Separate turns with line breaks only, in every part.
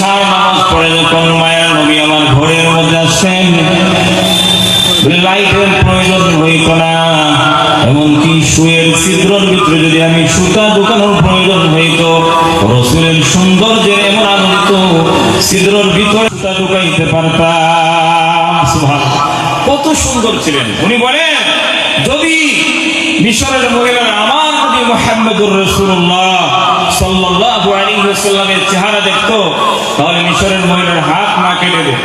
এশার নামাজ পড়ে যখন মায়ের নবী আমার ঘরের মধ্যে আসছেন লাইটের প্রয়োজন হইত না। এমনকি শুয়ের ছিদ্রর ভিতরে যদি আমি সুতা ঢুকানোর প্রয়োজন হইত, রসুলের সৌন্দর্যের এমন আনন্দ ছিদ্রর ভিতরে সুতা ঢুকাইতে পারতাম। কত সুন্দর ছিলেন। উনি বলেন, যদি মিশরের মহিলারা আমার নবী মোহাম্মদুর রসুল্লাহ সাল্লাল্লাহু আলাইহি ওয়াসাল্লামের চেহারা দেখতো তাহলে মিশরের মহিলার হাত না কেটে দেবে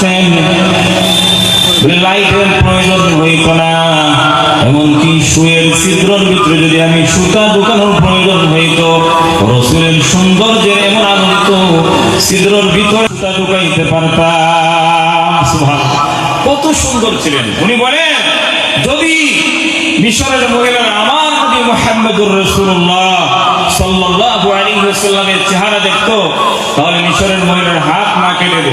আসছেন লাইটের প্রয়োজন হইত না এমনকি শুয়ের ছিদ্রর ভিতরে যদি আমি সুতা ঢুকানোর প্রয়োজন হইত রসুলের সৌন্দর্যের এমন আনন্দ ছিদ্রর ভিতরে সুতা ঢুকাইতে পারতাম। কত সুন্দর ছিলেন। উনি বলেন, যদি মিশরের মহিলারা আমার নবী মুহাম্মদুর রাসূলুল্লাহ সাল্লাল্লাহু আলাইহি ওয়াসাল্লামের চেহারা দেখতো তাহলে মিশরের মহিলার হাত না কেটে দেবে